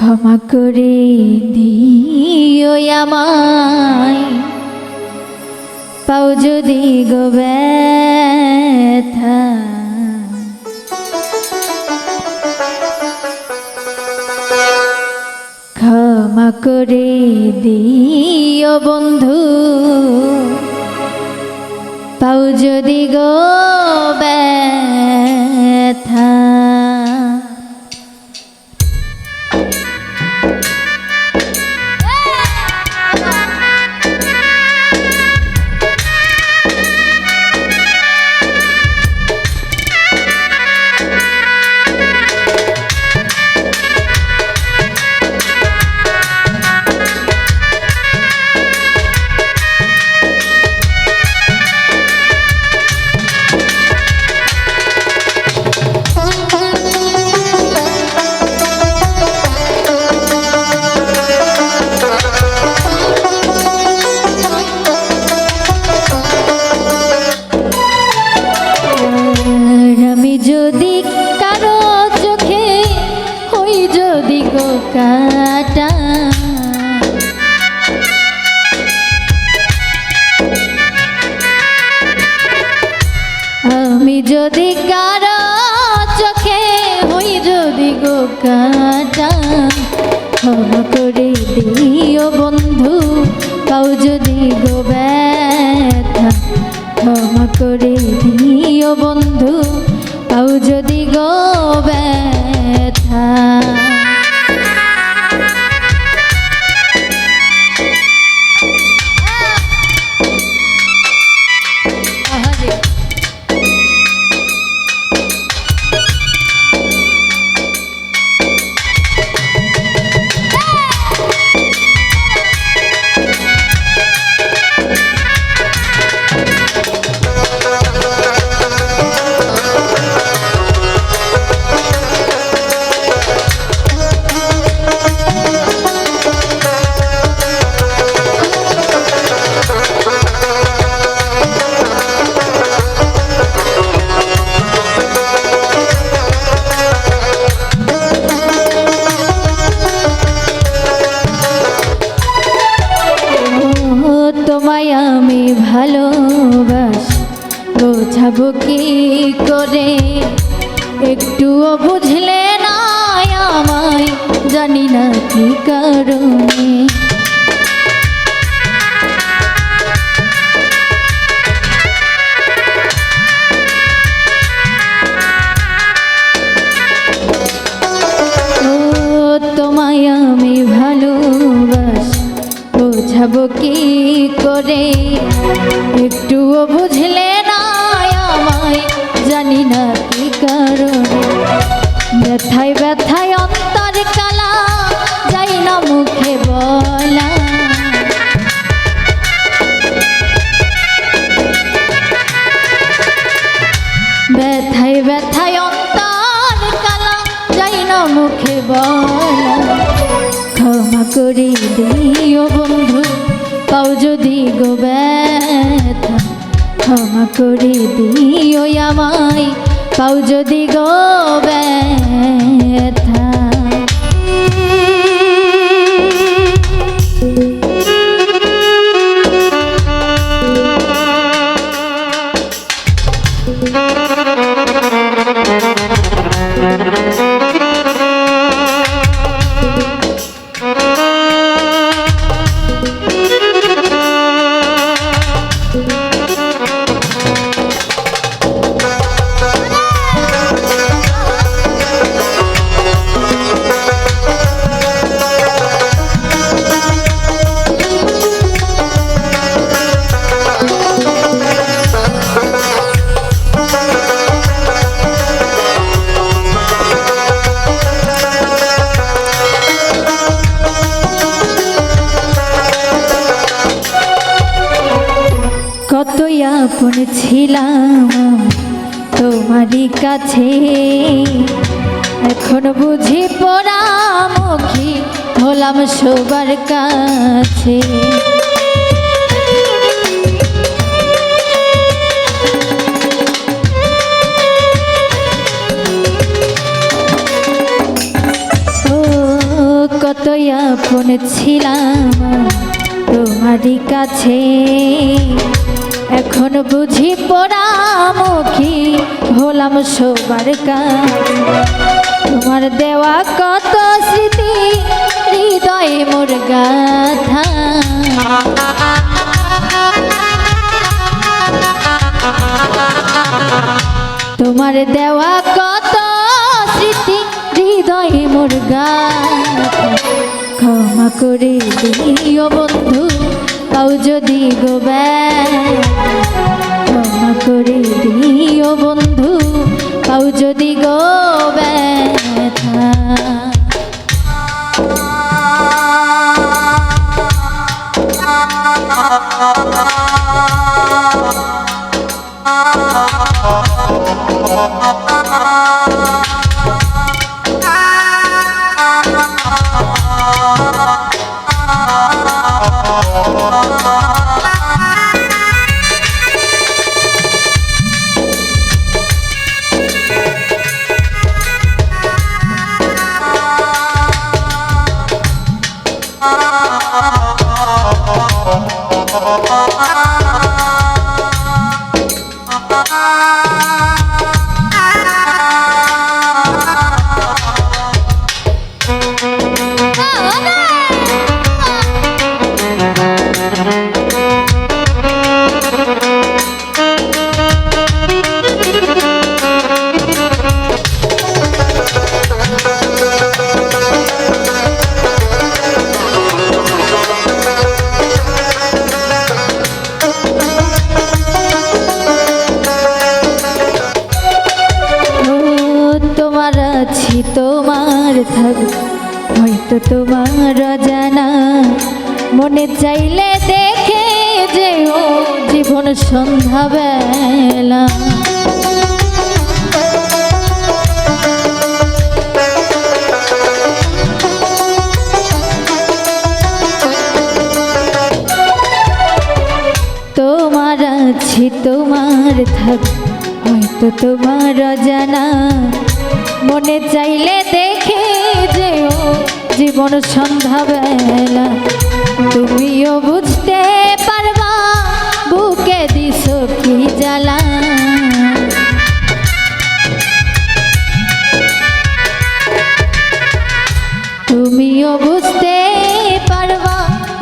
ক্ষমা করে দিও আমায়। পাও যদি গো ব্যথা। ক্ষমা করে দিও বন্ধু। পাও যদি গো ব্যথা। যদি কার চোখে হই যদি গো কাটা করে দিও বন্ধু পাও যদি গো ব্যথা, ক্ষমা করে দিও বন্ধু পাও যদি গো ব্যথা। জানি না কি কারণে। তোমায় আমি ভালোবাস বোঝাবো কি করে? একটুও বুঝলে পাও যদি গো ব্যথা ক্ষমা করে দিও আমায়। পাও যদি গো ব্যথা ছিলাম তোমারই কাছে। এখন বুঝি পরামুখী হলাম সবার কাছে। কতই আপন ছিলাম তোমারই কাছে। এখন বুঝি পোড়ামুখী হলাম সবার তোমার দেওয়া কত স্মৃতি, হৃদয়ে মোর গাথা। তোমার দেওয়া কত স্মৃতি, হৃদয়ে মোর গাথা। ক্ষমা করে দিও বন্ধু। তাও যদি গো। ক্ষমা করে দিও বন্ধু তাও যদি গো ব্যথা ও থাকবে হয়তো তোমার জানা মনে চাইলে দেখে যে ও জীবন সন্ধ্যাবেলা। তোমার আছি, তোমার থাক। হয়তো তোমার জানা মনে চাইলে দেখে যে ও জীবন সন্ধ্যাবেলা। তুমিও বুঝতে পারবা, বুকে দিস কি জ্বালা। তুমিও বুঝতে পারবা,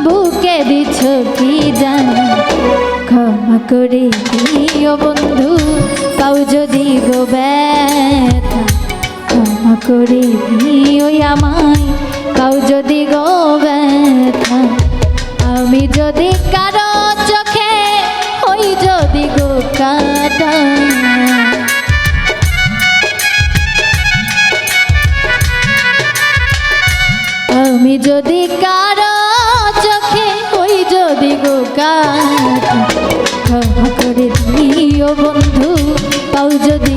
বুকে দিছ কি জানা ক্ষমা করে দিও বন্ধু, পাও যদি গো ব্যথা। ক্ষমা করে দিও আমায়। পাও যদি গো আমি যদি কারও চোখে, ওই যদি গো কাটা আমি যদি কারও চোখে, ওই যদি গো কাটা করে দিও বন্ধু পাও যদি